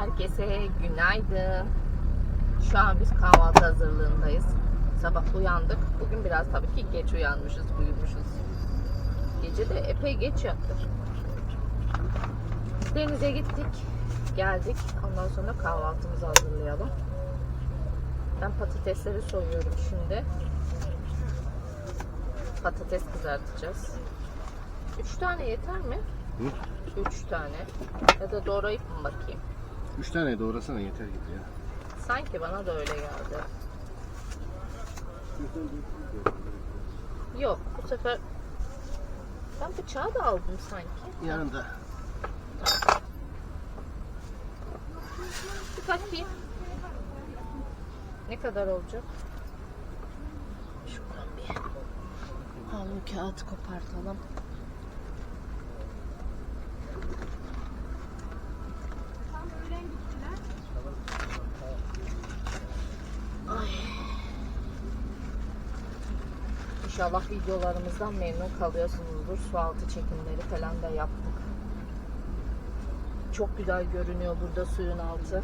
Herkese günaydın. Şu an biz kahvaltı hazırlığındayız. Sabah uyandık. Bugün biraz tabii ki geç uyanmışız, uyumuşuz. Gece de epey geç yattık. Denize gittik, geldik. Ondan sonra kahvaltımızı hazırlayalım. Ben patatesleri soyuyorum şimdi. Patates kızartacağız. Üç tane yeter mi? Hı? Üç tane. Ya da doğrayıp mı bakayım? Üç tane doğrasana yeter gibi ya. Sanki bana da öyle geldi. Yok bu sefer ben bıçağı da aldım sanki. Yanında. Bir bakayım. Ne kadar olacak? Şuradan bir havlu kağıt kopartalım. İnşallah videolarımızdan memnun kalıyorsunuzdur. Su altı çekimleri falan da yaptık. Çok güzel görünüyor burada suyun altı.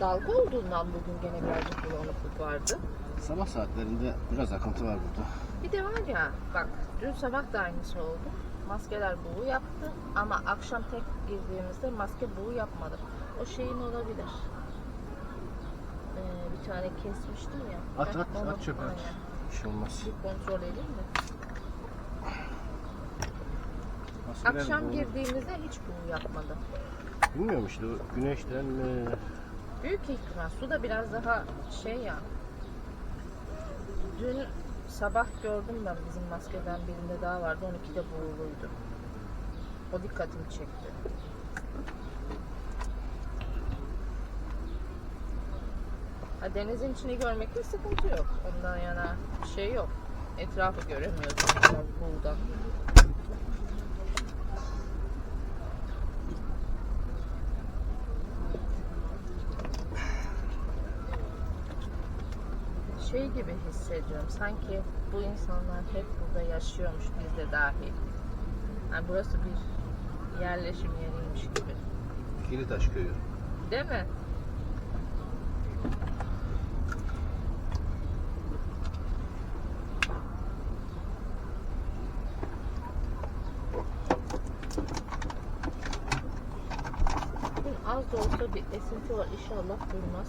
Dalga olduğundan bugün gene birazcık bulanıklık vardı. Sabah saatlerinde biraz akıntı var burada. Bir de var ya bak dün sabah da aynısı oldu. Maskeler buğu yaptı ama akşam tek girdiğimizde maske buğu yapmadı. O şeyin olabilir. Bir tane kesmiştim ya. At at at çöpe at. Bir şey olmaz. Bir kontrol edeyim mi? Maskeler Akşam bu- girdiğimizde hiç buğu yapmadı. Bilmiyorum işte o güneşten mi? Büyük ihtimal su da biraz daha şey ya. Dün sabah gördüm ben bizim maskeden birinde daha vardı. 12'de buğuluydu. O dikkatimi çekti. Ha, denizin içini görmekte sıkıntı yok. Ondan yana bir şey yok. Etrafı göremiyorsun biraz buğdan. şey gibi hissediyorum. Sanki bu insanlar hep burada yaşıyormuş biz de dahil. Yani burası bir yerleşim yeriymiş gibi. Kilitaş köyü. Değil mi? Bugün az da olsa bir esinti var. İnşallah durmaz.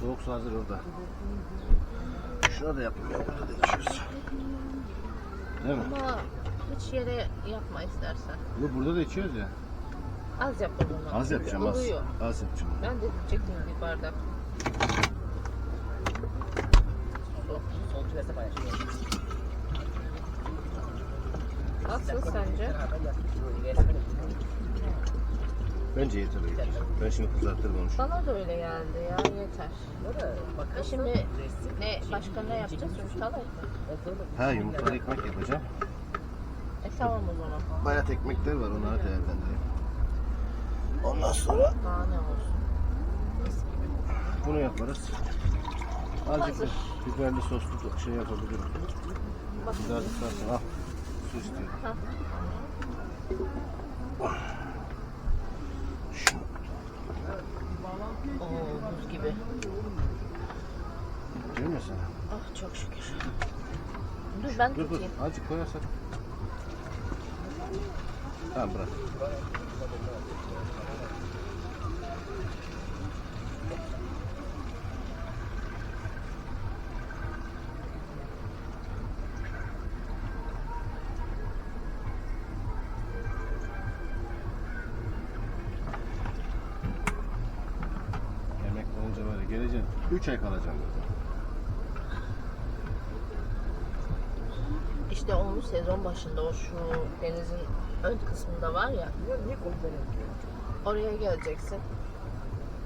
Soğuk su hazır orada. Şurada yapayım ya. Burada da içiyoruz. Değil mi? ama hiç yere yapma istersen. Bu burada da içiyoruz ya. Az yap o zaman. Az yapacağım az. Oluyor. Az yapacağım. Ben de diyecektim bir bardak. Nasıl sence? Bence yeter öyle. Ben şimdi kızartırım onu. Bana da öyle geldi ya yeter. E şimdi ne başka ne yapacağız? Yumurtalı mı? Ha yumurtalı ekmek yapacağım. E tamam o zaman. Bayat ekmekler var onları değerlendireyim. Ondan sonra Daha ne olsun. Bunu yaparız. Azıcık Hazır. biberli soslu şey yapabilirim. Kızardıktan sonra al. Su istiyorum. Ha. Şunu. Oo buz gibi. Değil mi sen? Ah çok şükür. Dur ben Dur dur. tutayım. Azıcık koyarsak. Tamam bırak. 3 ay kalacağım dedi. İşte onu sezon başında o şu denizin ön kısmında var ya. Oraya geleceksin.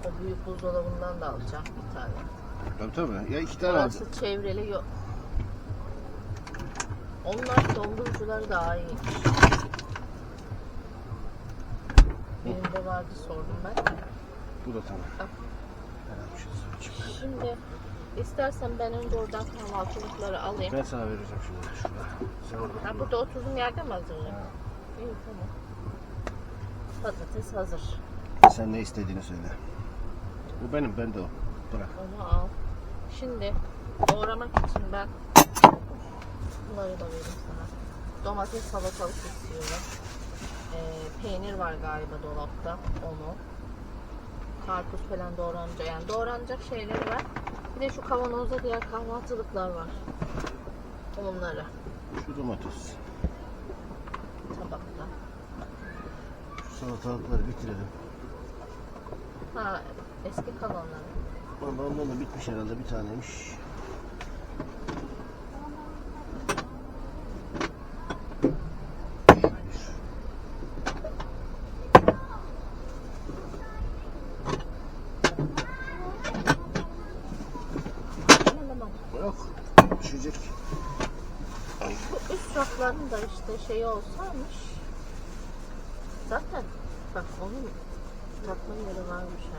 O büyük buzdolabından da alacağım bir tane. Tabii tabii. Ya iki tane. Orası çevreli yok. Onlar dondurucuları daha iyi. Benim de vardı sordum ben. Bu da tamam. Al. Herhalde bir şey söyleyeceğim. Şimdi istersen ben önce oradan kahvaltılıkları alayım. Ben sana vereceğim şimdi. Şurada. Sen orada. Ha, burada oturduğum yerde mi hazırlayayım? İyi tamam. Patates hazır. Sen ne istediğini söyle. Bu benim, ben de o. Bırak. Onu al. Şimdi doğramak için ben bunları da vereyim sana. Domates salatalık istiyorum. Ee, peynir var galiba dolapta. Onu. Karpuz falan doğranacak. Yani doğranacak şeyleri var. Bir de şu kavanozda diğer kahvaltılıklar var. Onları Şu domates. tabakta. Şu salatalıkları bitirelim. Ha eski kalanları. Ondan, ondan da bitmiş herhalde bir taneymiş. Şeyi olsaymış. Zaten bak onun takma yeri varmış ha.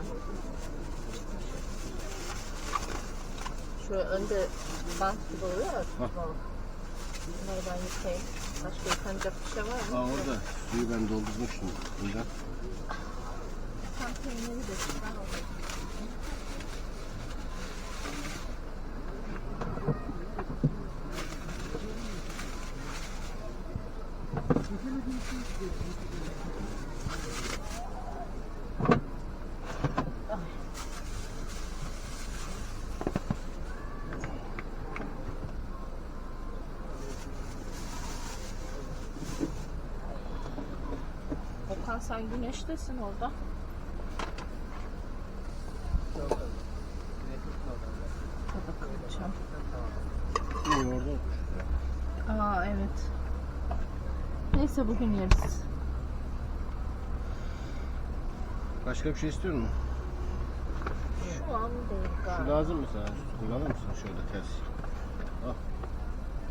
Şöyle önde bant gibi oluyor ya. Bunları ben yıkayayım. Başka yıkanacak bir şey var mı? Aa orada. Suyu ben doldurmuştum. Buradan. Sen peyniri de çıkar orada. Sen güneştesin orada. Orada olmuş. Aa evet. Neyse bugün yeriz. Başka bir şey istiyor musun? Şu an değil Şu galiba. lazım mı sana? Kullanır mısın şöyle ters? Al.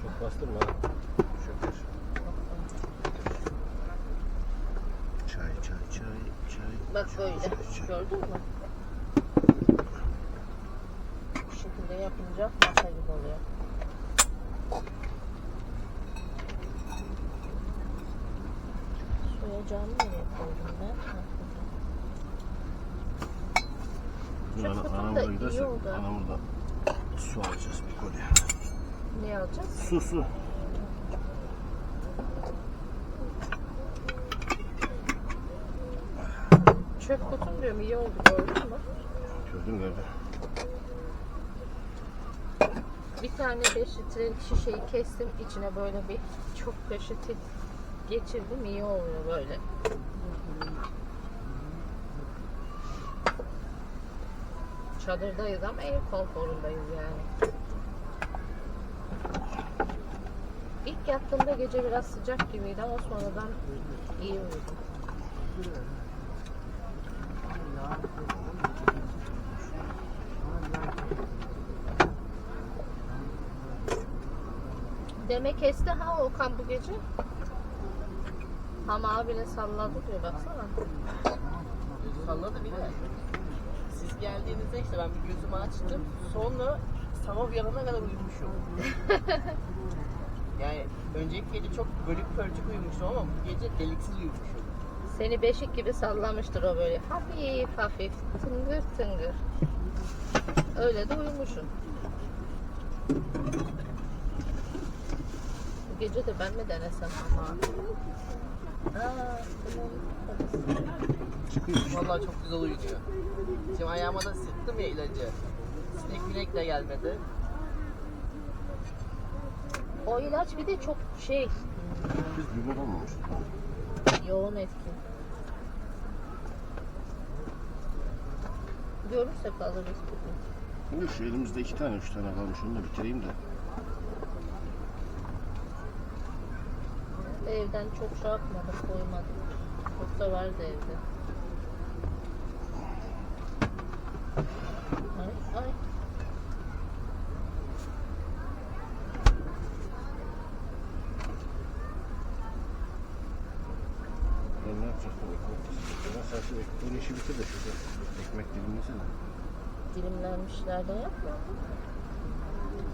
Çok bastırma ha. Şöyle. Çay, çay, çay, çay. Bak böyle. Gördün mü? Bu şekilde yapınca masa gibi oluyor. Su ocağını nereye koydum ben? Çöp kutum da iyi oldu. ana burada su alacağız bir kolye. Ne alacağız? Su su. Çöp kutum diyorum iyi oldu gördün mü? Gördün gördün. Bir tane 5 litrelik şişeyi kestim. içine böyle bir çok peşeti geçirdim. iyi oluyor böyle. Çadırdayız ama ev konforundayız yani. İlk yattığımda gece biraz sıcak gibiydi ama sonradan iyi uyudum. Demek kesti ha Okan bu gece. Ama abine salladı diyor baksana. Salladı bir de. Siz geldiğinizde işte ben bir gözümü açtım. Sonra sabah uyanana kadar uyumuşum. yani önceki gece çok bölük pörçük uyumuşum ama bu gece deliksiz uyumuşum. Seni beşik gibi sallamıştır o böyle. Hafif hafif tıngır tıngır. Öyle de uyumuşsun. Bu gece de ben mi denesem ama? Aa. Vallahi çok güzel uyuyor. Şimdi ayağıma da sıktım ya ilacı. Sinek minek de gelmedi. O ilaç bir de çok şey Biz bir olmamış. yoğun etki. Görürsek alırız bugün. Dur şu elimizde iki tane üç tane kalmış onu da bitireyim de. Evden çok şey yapmadım, koymadım. Yoksa vardı evde. Ay, ay. Ne yapacaktım ekmek pişirdim. Sen şu ekmeğin işi bitir de şurada ekmek dilimlesene. Dilimlenmişler de yapmıyor mu?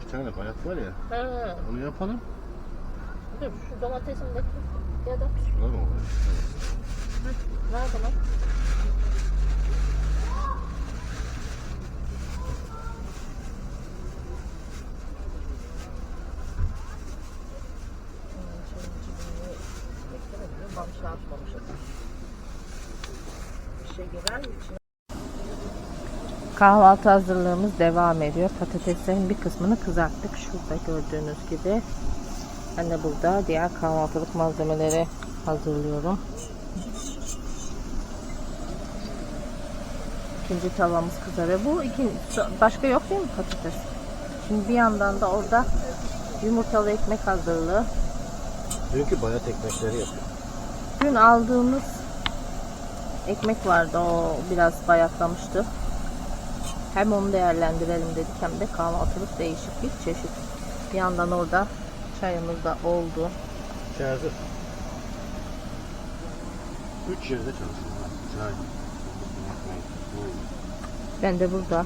İki tane bayat var ya Ha, onu yapalım. Dur şu domatesini de kır. Ya da Sular mı var? nerede lan? Kahvaltı hazırlığımız devam ediyor. Patateslerin bir kısmını kızarttık. Şurada gördüğünüz gibi. Ben de burada diğer kahvaltılık malzemeleri hazırlıyorum. İkinci tavamız kızarıyor. Bu iki, başka yok değil mi patates? Şimdi bir yandan da orada yumurtalı ekmek hazırlığı. Dünkü bayat ekmekleri yapıyor. Dün aldığımız ekmek vardı. O biraz bayatlamıştı. Hem onu değerlendirelim dedik hem de kahvaltılık değişik bir çeşit. Bir yandan orada çayımız da oldu. Şey hazır. Üç yerde çalışıyor. Çay. Ben de burada.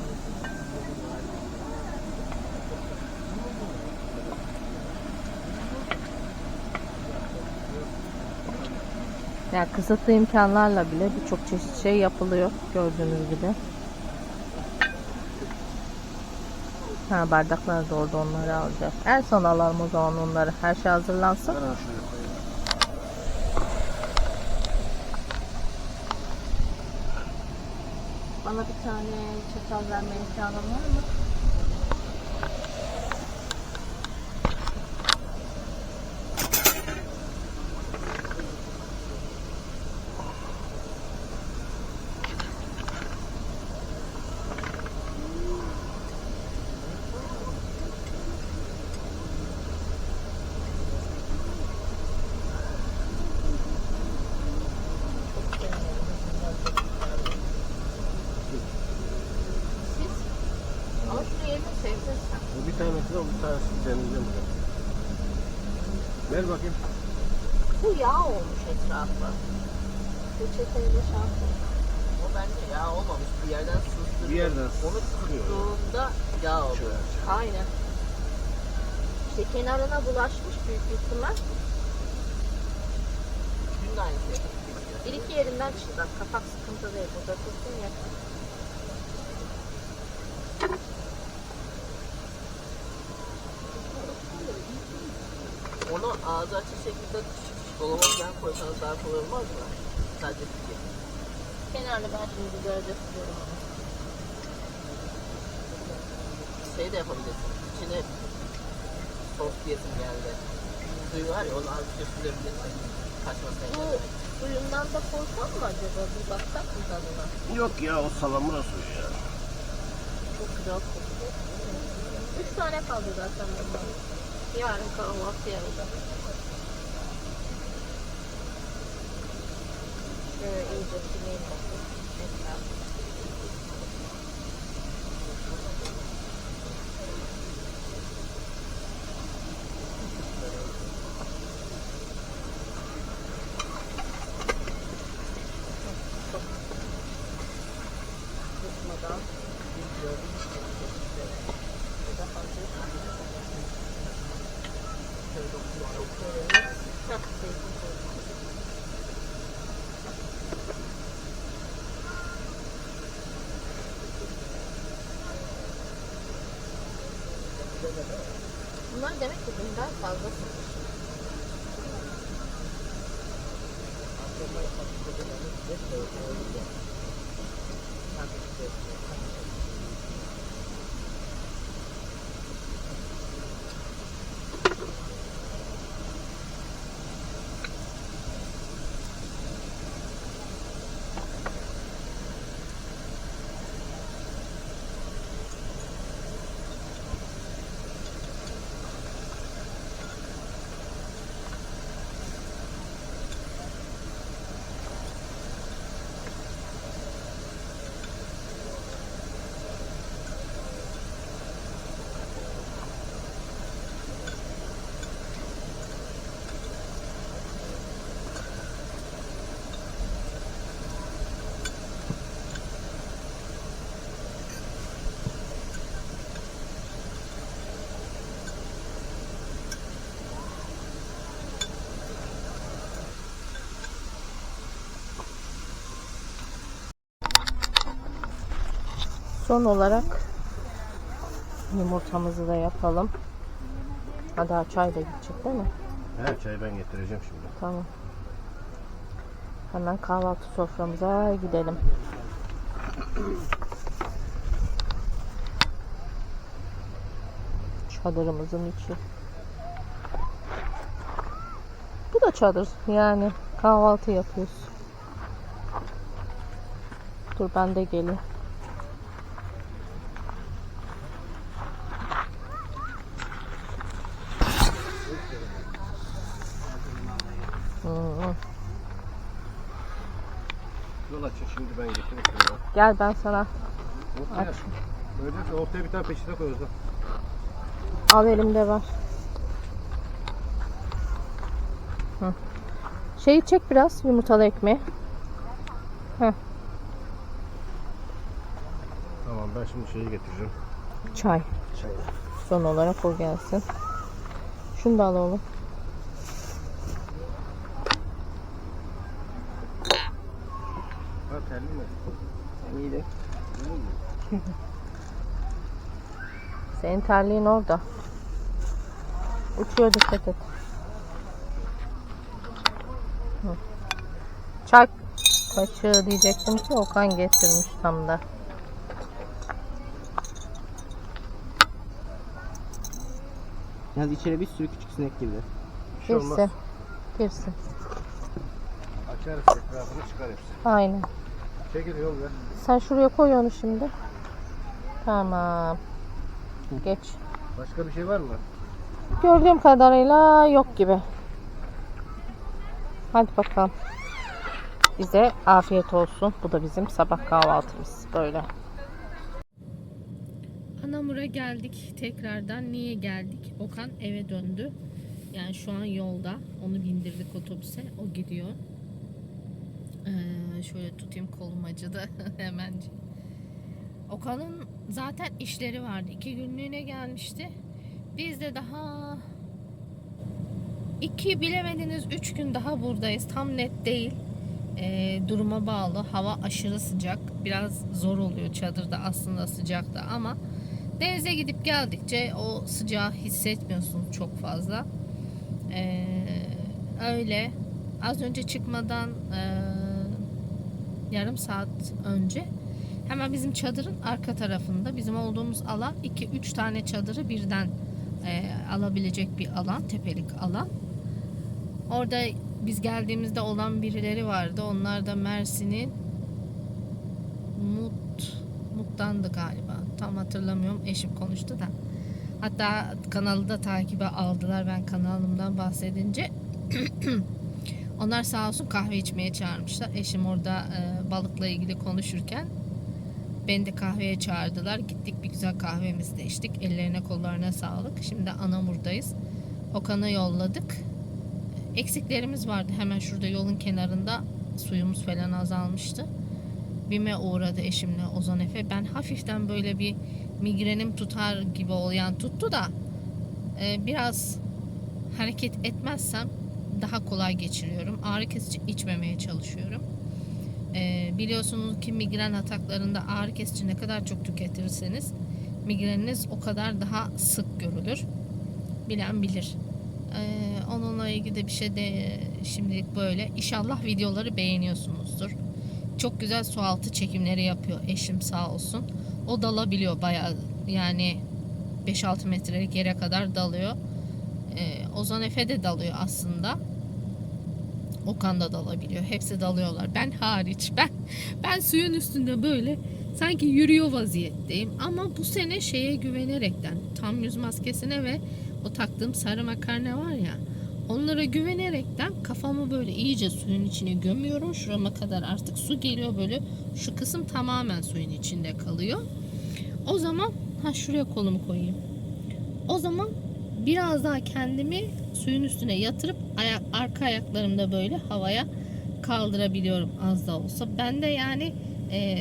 Yani kısıtlı imkanlarla bile birçok çeşit şey yapılıyor gördüğünüz gibi. Ha bardaklar da orada onları alacağız. En son alalım o zaman onları. Her şey hazırlansın. Bana bir tane çatal verme imkanın var mı? Siz? Ama Bu bir tanesi de bir tanesi deneyeceğim. ben. Ver bakayım. Bu yağ olmuş etrafı. Peçeteyle şampuan. O bence yağ olmamış. Bir yerden sızdırıyor. Bir yerden Onu sızdırıyor. sıktığında yağ oluyor. Aynen. İşte kenarına bulaşmış büyük ihtimal. Dün de aynı şey. Bir iki yerinden çıktı. Kapak sıkıntı değil. Burada tutsun ya. Ağzı açık şekilde dolaba falan koysanız daha kolay olmaz mı? Sadece bir Kenarını ben şimdi güzelce siliyorum. şey de yapabilirsin. İçine sos diyesim geldi. Suyu var ya onu azıcık sürebilirsin. Kaçmasına Bu engellemek. suyundan da koysam mı acaba? Bir baksak mı tadına? Yok ya o salamura suyu ya. Çok güzel kokuyor. Üç tane kaldı zaten bundan. Yarın kahvaltıya da. Şöyle iyice sileyim bakayım. Etrafı. Tutmadan. 我也觉得这个也是很有意思，看这些看。Son olarak yumurtamızı da yapalım. Ha daha çay da gidecek değil mi? He çayı ben getireceğim şimdi. Tamam. Hemen kahvaltı soframıza gidelim. Çadırımızın içi. Bu da çadır. Yani kahvaltı yapıyoruz. Dur ben de geleyim. Hı hı. Yol açın şimdi ben getireyim şunu. Gel ben sana Ortaya, aç. böyle ortaya bir tane peçete koyuyoruz. lan. Al elimde var. Hı. Şeyi çek biraz yumurtalı ekmeği. Tamam ben şimdi şeyi getireceğim. Çay. Çayı. Son olarak o gelsin. Şunu da al oğlum. Ha terli mi? İyi de. Senin terliğin orada. Uçuyor dikkat et. Çay kaşığı diyecektim ki Okan getirmiş tam da. Yalnız içeri bir sürü küçük sinek girdi. Bir şey olmaz. Girsin. Girsin. Açarız etrafını çıkar hepsi. Aynen. Çekil yol ver. Sen şuraya koy onu şimdi. Tamam. Geç. Başka bir şey var mı? Gördüğüm kadarıyla yok gibi. Hadi bakalım. Bize afiyet olsun. Bu da bizim sabah kahvaltımız. Böyle. Anamur'a geldik tekrardan. Niye geldik? Okan eve döndü. Yani şu an yolda. Onu bindirdik otobüse. O gidiyor. Ee, şöyle tutayım kolum acıdı hemen. Okan'ın zaten işleri vardı. İki günlüğüne gelmişti. Biz de daha iki bilemediniz üç gün daha buradayız. Tam net değil. Ee, duruma bağlı. Hava aşırı sıcak. Biraz zor oluyor çadırda aslında sıcakta ama denize gidip geldikçe o sıcağı hissetmiyorsunuz çok fazla. Ee, öyle. Az önce çıkmadan ee, yarım saat önce hemen bizim çadırın arka tarafında bizim olduğumuz alan 2-3 tane çadırı birden e, alabilecek bir alan, tepelik alan. Orada biz geldiğimizde olan birileri vardı. Onlar da Mersin'in Mut Mut'tandı galiba. Tam hatırlamıyorum. Eşim konuştu da. Hatta kanalı da takibe aldılar ben kanalımdan bahsedince. Onlar sağ olsun kahve içmeye çağırmışlar. Eşim orada e, balıkla ilgili konuşurken beni de kahveye çağırdılar. Gittik bir güzel kahvemizi de içtik. Ellerine kollarına sağlık. Şimdi Anamur'dayız. Okan'ı yolladık. Eksiklerimiz vardı. Hemen şurada yolun kenarında suyumuz falan azalmıştı. Bime uğradı eşimle Ozan Efe. Ben hafiften böyle bir migrenim tutar gibi olayan tuttu da e, biraz hareket etmezsem daha kolay geçiriyorum. Ağrı kesici içmemeye çalışıyorum. Ee, biliyorsunuz ki migren ataklarında ağrı kesici ne kadar çok tüketirseniz migreniniz o kadar daha sık görülür. Bilen bilir. Ee, onunla ilgili de bir şey de şimdilik böyle. İnşallah videoları beğeniyorsunuzdur. Çok güzel su altı çekimleri yapıyor eşim sağ olsun. O dalabiliyor bayağı yani 5-6 metrelik yere kadar dalıyor. Ee, Ozan Efe de dalıyor aslında. Okan da dalabiliyor. Hepsi dalıyorlar. Ben hariç. Ben ben suyun üstünde böyle sanki yürüyor vaziyetteyim. Ama bu sene şeye güvenerekten tam yüz maskesine ve o taktığım sarı makarna var ya onlara güvenerekten kafamı böyle iyice suyun içine gömüyorum. Şurama kadar artık su geliyor böyle. Şu kısım tamamen suyun içinde kalıyor. O zaman ha şuraya kolumu koyayım. O zaman biraz daha kendimi suyun üstüne yatırıp ayak, arka ayaklarımda böyle havaya kaldırabiliyorum az da olsa. Bende yani e,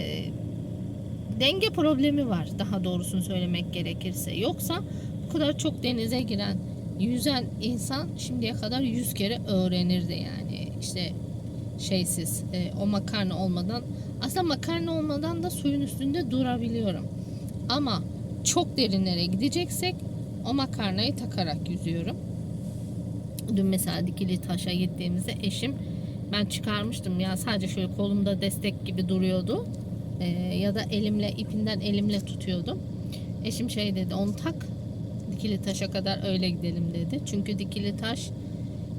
denge problemi var daha doğrusunu söylemek gerekirse. Yoksa bu kadar çok denize giren, yüzen insan şimdiye kadar yüz kere öğrenirdi yani. işte şeysiz e, o makarna olmadan aslında makarna olmadan da suyun üstünde durabiliyorum. Ama çok derinlere gideceksek o makarnayı takarak yüzüyorum. Dün mesela dikili taşa gittiğimizde eşim ben çıkarmıştım ya sadece şöyle kolumda destek gibi duruyordu. Ee, ya da elimle ipinden elimle tutuyordum. Eşim şey dedi onu tak dikili taşa kadar öyle gidelim dedi. Çünkü dikili taş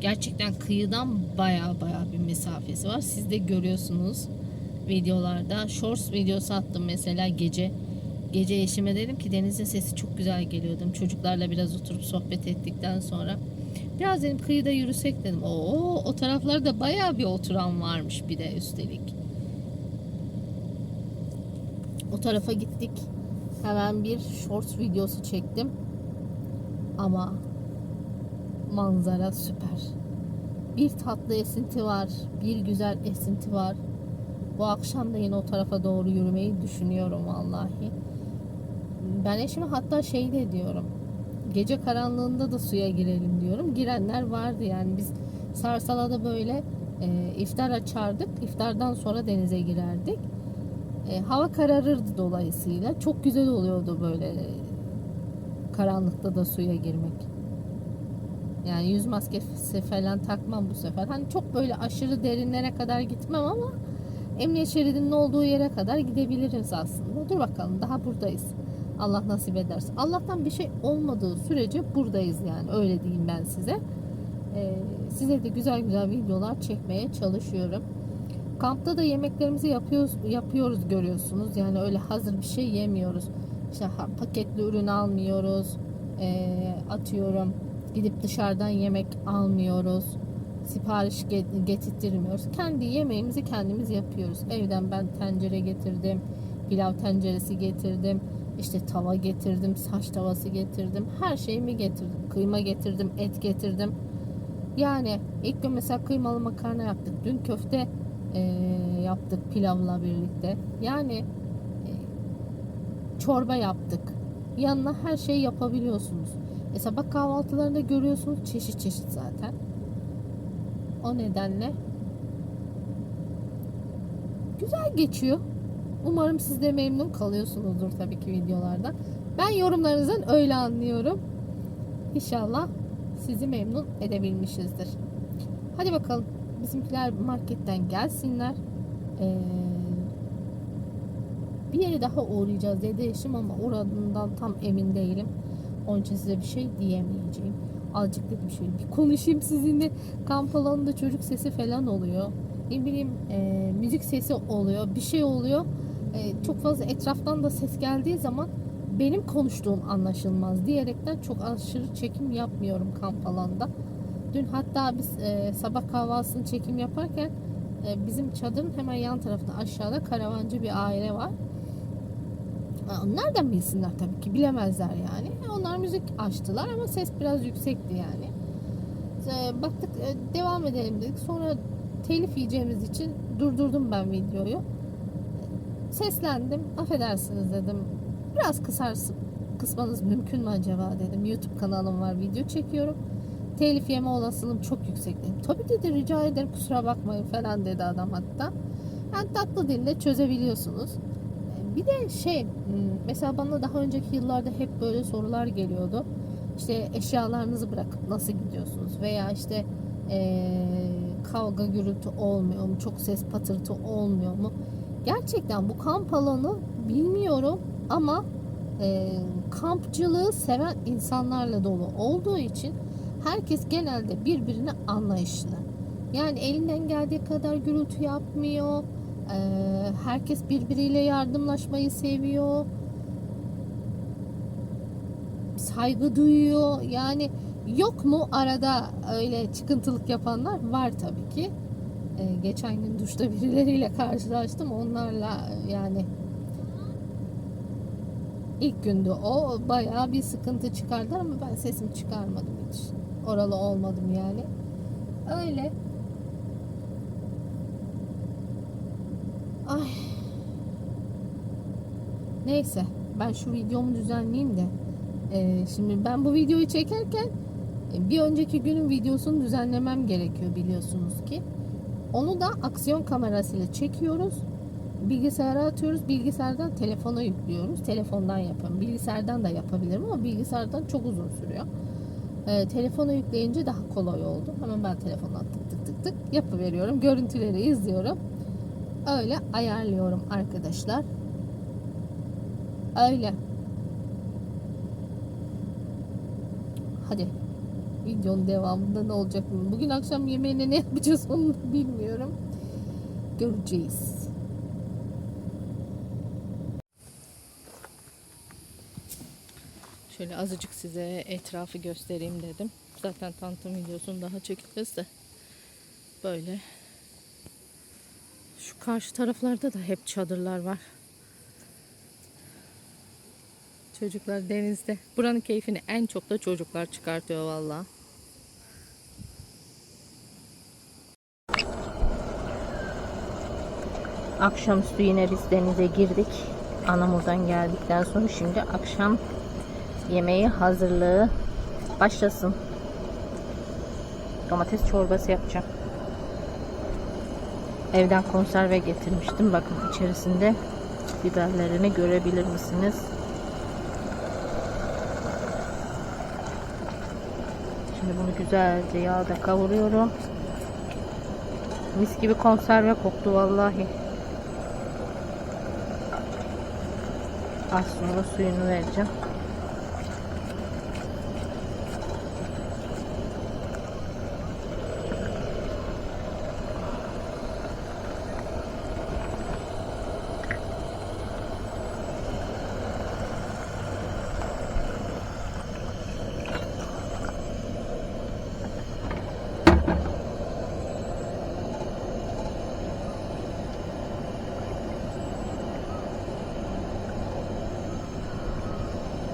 gerçekten kıyıdan baya baya bir mesafesi var. Siz de görüyorsunuz videolarda. Shorts videosu attım mesela gece. Gece eşime dedim ki denizin sesi çok güzel geliyor dedim. Çocuklarla biraz oturup sohbet ettikten sonra. Biraz dedim kıyıda yürüsek dedim. Oo, o taraflarda baya bir oturan varmış bir de üstelik. O tarafa gittik. Hemen bir shorts videosu çektim. Ama manzara süper. Bir tatlı esinti var. Bir güzel esinti var. Bu akşam da yine o tarafa doğru yürümeyi düşünüyorum vallahi. Ben eşime hatta şey de diyorum. Gece karanlığında da suya girelim diyorum. Girenler vardı yani biz Sarsala'da böyle e, iftar açardık. İftardan sonra denize girerdik. E, hava kararırdı dolayısıyla. Çok güzel oluyordu böyle karanlıkta da suya girmek. Yani yüz maskesi falan takmam bu sefer. Hani çok böyle aşırı derinlere kadar gitmem ama emniyet şeridinin olduğu yere kadar gidebiliriz aslında. Dur bakalım daha buradayız. Allah nasip ederse. Allah'tan bir şey olmadığı sürece buradayız yani. Öyle diyeyim ben size. Ee, size de güzel güzel videolar çekmeye çalışıyorum. Kampta da yemeklerimizi yapıyoruz, yapıyoruz görüyorsunuz. Yani öyle hazır bir şey yemiyoruz. İşte paketli ürün almıyoruz. Ee, atıyorum gidip dışarıdan yemek almıyoruz. Sipariş get- getirtmiyoruz. Kendi yemeğimizi kendimiz yapıyoruz. Evden ben tencere getirdim. Pilav tenceresi getirdim. İşte tava getirdim. Saç tavası getirdim. Her şeyimi getirdim. Kıyma getirdim. Et getirdim. Yani ilk gün mesela kıymalı makarna yaptık. Dün köfte eee, yaptık pilavla birlikte. Yani eee, çorba yaptık. Yanına her şeyi yapabiliyorsunuz. E sabah kahvaltılarında görüyorsunuz çeşit çeşit zaten. O nedenle güzel geçiyor. Umarım siz de memnun kalıyorsunuzdur tabii ki videolardan. Ben yorumlarınızdan öyle anlıyorum. İnşallah sizi memnun edebilmişizdir. Hadi bakalım bizimkiler marketten gelsinler. Ee, bir yere daha uğrayacağız dedi eşim ama oranından tam emin değilim. Onun için size bir şey diyemeyeceğim. Azıcık dedim şöyle bir konuşayım sizinle. Kamp alanında çocuk sesi falan oluyor. Ne bileyim e, müzik sesi oluyor. Bir şey oluyor. E, çok fazla etraftan da ses geldiği zaman benim konuştuğum anlaşılmaz diyerekten çok aşırı çekim yapmıyorum kamp alanda. Dün hatta biz e, sabah kahvaltısını çekim yaparken e, bizim çadırın hemen yan tarafta aşağıda karavancı bir aile var. Nereden bilsinler tabii ki bilemezler yani. Onlar müzik açtılar ama ses biraz yüksekti yani. E, baktık e, devam edelim dedik. Sonra telif yiyeceğimiz için durdurdum ben videoyu. Seslendim. Affedersiniz dedim. Biraz kısarsın kısmanız mümkün mü acaba dedim. YouTube kanalım var video çekiyorum. Telif yeme olasılığım çok yüksek dedim. Tabii dedi rica ederim kusura bakmayın falan dedi adam hatta. Yani tatlı dille çözebiliyorsunuz. Bir de şey mesela bana daha önceki yıllarda hep böyle sorular geliyordu. İşte eşyalarınızı bırakıp nasıl gidiyorsunuz veya işte eee, kavga gürültü olmuyor mu? Çok ses patırtı olmuyor mu? Gerçekten bu kamp alanı bilmiyorum ama eee, kampçılığı seven insanlarla dolu olduğu için herkes genelde birbirine anlayışlı. Yani elinden geldiği kadar gürültü yapmıyor. Eee, herkes birbiriyle yardımlaşmayı seviyor. Saygı duyuyor. Yani yok mu arada öyle çıkıntılık yapanlar var tabii ki. Eee, geçen gün duşta birileriyle karşılaştım. Onlarla yani ilk gündü o bayağı bir sıkıntı çıkardılar ama ben sesimi çıkarmadım hiç. Oralı olmadım yani. Öyle. Ay. Neyse ben şu videomu düzenleyeyim de. Ee, şimdi ben bu videoyu çekerken e, bir önceki günün videosunu düzenlemem gerekiyor biliyorsunuz ki. Onu da aksiyon kamerasıyla çekiyoruz. bilgisayara atıyoruz. Bilgisayardan telefona yüklüyoruz. Telefondan yapıyorum. Bilgisayardan da yapabilirim ama bilgisayardan çok uzun sürüyor. Ee, telefona yükleyince daha kolay oldu. Hemen ben telefondan tık tık tık tık yapıveriyorum. Görüntüleri izliyorum. Öyle ayarlıyorum arkadaşlar. Öyle. Hadi. Videonun devamında ne olacak mı? Bugün akşam yemeğine ne yapacağız onu bilmiyorum. Göreceğiz. Şöyle azıcık size etrafı göstereyim dedim. Zaten tanıtım videosunu daha çekeceğiz de. Böyle. Şu karşı taraflarda da hep çadırlar var. Çocuklar denizde. Buranın keyfini en çok da çocuklar çıkartıyor vallahi. Akşamüstü yine biz denize girdik. Anamur'dan geldikten sonra şimdi akşam yemeği hazırlığı başlasın. Domates çorbası yapacağım. Evden konserve getirmiştim. Bakın içerisinde biberlerini görebilir misiniz? Şimdi bunu güzelce yağda kavuruyorum. Mis gibi konserve koktu vallahi. Az sonra suyunu vereceğim.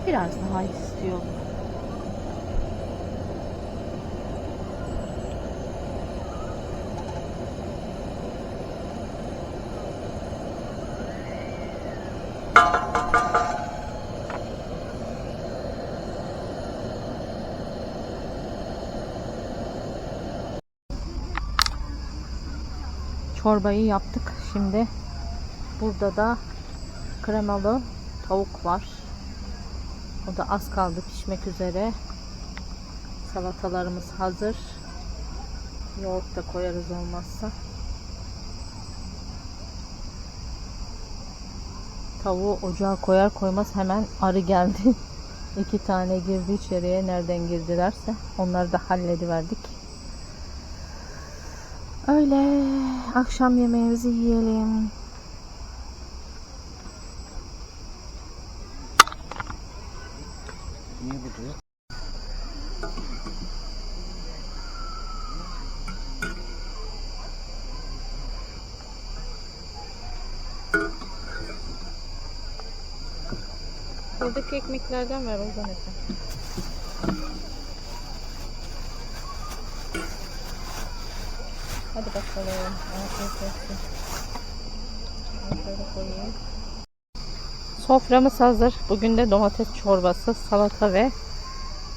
Biraz daha istiyorum. Çorbayı yaptık. Şimdi burada da kremalı tavuk var. O da az kaldı pişmek üzere. Salatalarımız hazır. Yoğurt da koyarız olmazsa. Tavuğu ocağa koyar koymaz hemen arı geldi. İki tane girdi içeriye. Nereden girdilerse. Onları da hallediverdik. Öyle. Akşam yemeğimizi yiyelim. Buradaki ekmeklerden ver oradan efendim. Hadi bakalım. Afiyet olsun. Şöyle koyayım. Soframız hazır. Bugün de domates çorbası, salata ve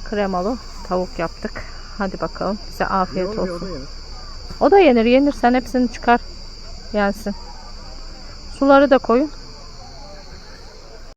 kremalı tavuk yaptık. Hadi bakalım. Size afiyet olsun. da yenir. O da yenir yenir. Sen hepsini çıkar. Yensin. Suları da koyun.